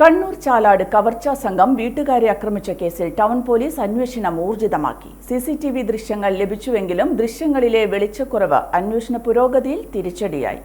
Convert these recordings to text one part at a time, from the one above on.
കണ്ണൂർ ചാലാട് കവർച്ചാ സംഘം വീട്ടുകാരെ ആക്രമിച്ച കേസിൽ ടൗൺ പോലീസ് അന്വേഷണം ഊർജിതമാക്കി. സിസിടിവി ദൃശ്യങ്ങൾ ലഭിച്ചുവെങ്കിലും ദൃശ്യങ്ങളിലെ വെളിച്ചക്കുറവ് അന്വേഷണ പുരോഗതിയിൽ തിരിച്ചടിയായി.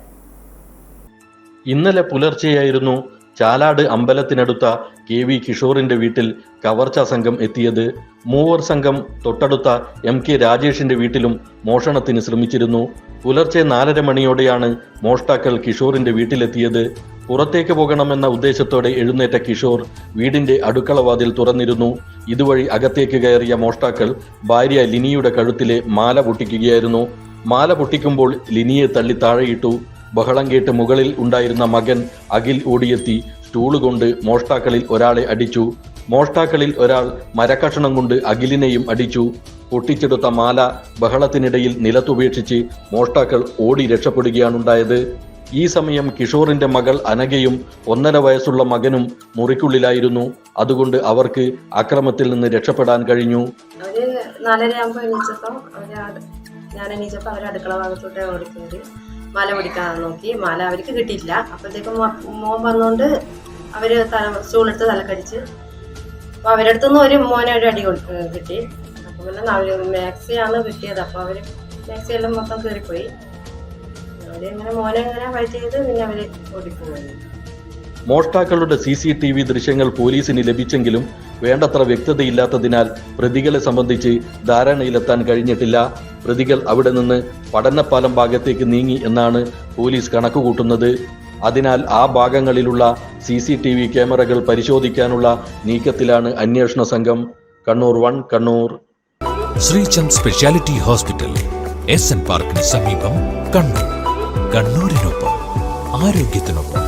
ഇന്നലെ പുലർച്ചെയായിരുന്നു ചാലാട് അമ്പലത്തിനടുത്ത കെ വി കിഷോറിന്റെ വീട്ടിൽ കവർച്ചാ സംഘം എത്തിയത്. മൂവർ സംഘം തൊട്ടടുത്ത എം കെ രാജേഷിന്റെ വീട്ടിലും മോഷണത്തിന് ശ്രമിച്ചിരുന്നു. പുലർച്ചെ നാലര മണിയോടെയാണ് മോഷ്ടാക്കൾ കിഷോറിന്റെ വീട്ടിലെത്തിയത്. പുറത്തേക്ക് പോകണമെന്ന ഉദ്ദേശത്തോടെ എഴുന്നേറ്റ കിഷോർ വീടിന്റെ അടുക്കളവാതിൽ തുറന്നിരുന്നു. ഇതുവഴി അകത്തേക്ക് കയറിയ മോഷ്ടാക്കൾ ഭാര്യ ലിനിയുടെ കഴുത്തിലെ മാല പൊട്ടിക്കുകയായിരുന്നു. മാല പൊട്ടിക്കുമ്പോൾ ലിനിയെ തള്ളി താഴെയിട്ടു. ബഹളം കേട്ട് മുകളിൽ ഉണ്ടായിരുന്ന മകൻ അഖിൽ ഓടിയെത്തി സ്റ്റൂൾ കൊണ്ട് മോഷ്ടാക്കളിൽ ഒരാളെ അടിച്ചു. മോഷ്ടാക്കളിൽ ഒരാൾ മരക്കഷണം കൊണ്ട് അഖിലിനെയും അടിച്ചു. പൊട്ടിച്ചെടുത്ത മാല ബഹളത്തിനിടയിൽ നിലത്തുപേക്ഷിച്ച് മോഷ്ടാക്കൾ ഓടി രക്ഷപ്പെടുകയാണുണ്ടായത്. ഈ സമയം കിഷോറിന്റെ മകൾ അനഘയും ഒന്നര വയസ്സുള്ള മകനും മുറിക്കുള്ളിലായിരുന്നു. അതുകൊണ്ട് അവർക്ക് അക്രമത്തിൽ നിന്ന് രക്ഷപ്പെടാൻ കഴിഞ്ഞു. അവർ അവർ ഞാൻ എണീച്ചപ്പോൾ അവർ അടുക്കള ഭാഗത്തോട്ട് ഓടിക്കയറി മല പിടിക്കാൻ നോക്കി. മല അവർക്ക് കിട്ടിയില്ല അപ്പോഴത്തേക്കും മോൻ വന്നുകൊണ്ട് അവർ തല സ്റ്റൂളെടുത്ത് തലക്കടിച്ച് അപ്പോൾ അവരുടെ അടുത്തുനിന്ന് ഒരു മോനെ ഒരു അടി കൊടു- കിട്ടി. അപ്പോൾ പിന്നെ അവർ മാക്സിയാണ് കിട്ടിയത്. അപ്പോൾ അവർ മാക്സിയെല്ലാം മൊത്തം കയറിപ്പോയി. മോനെ ഇങ്ങനെ ഫൈറ്റ് ചെയ്ത് പിന്നെ അവർ ഓടിപ്പോയി. മോഷ്ടാക്കളുടെ സി സി ടി വി ദൃശ്യങ്ങൾ പോലീസിന് ലഭിച്ചെങ്കിലും വേണ്ടത്ര വ്യക്തതയില്ലാത്തതിനാൽ പ്രതികളെ സംബന്ധിച്ച് ധാരണയിലെത്താൻ കഴിഞ്ഞിട്ടില്ല. പ്രതികൾ അവിടെ നിന്ന് പഠനപ്പാലം ഭാഗത്തേക്ക് നീങ്ങി എന്നാണ് പോലീസ് കണക്കുകൂട്ടുന്നത്. അതിനാൽ ആ ഭാഗങ്ങളിലുള്ള സി സി ടി വി ക്യാമറകൾ പരിശോധിക്കാനുള്ള നീക്കത്തിലാണ് അന്വേഷണ സംഘം. Kannur one Kannur. Shreechand speciality hospital S N പാർക്കിന് സമീപം കണ്ണൂർ. കണ്ണൂരിനൊപ്പം ആരോഗ്യത്തിനൊപ്പം.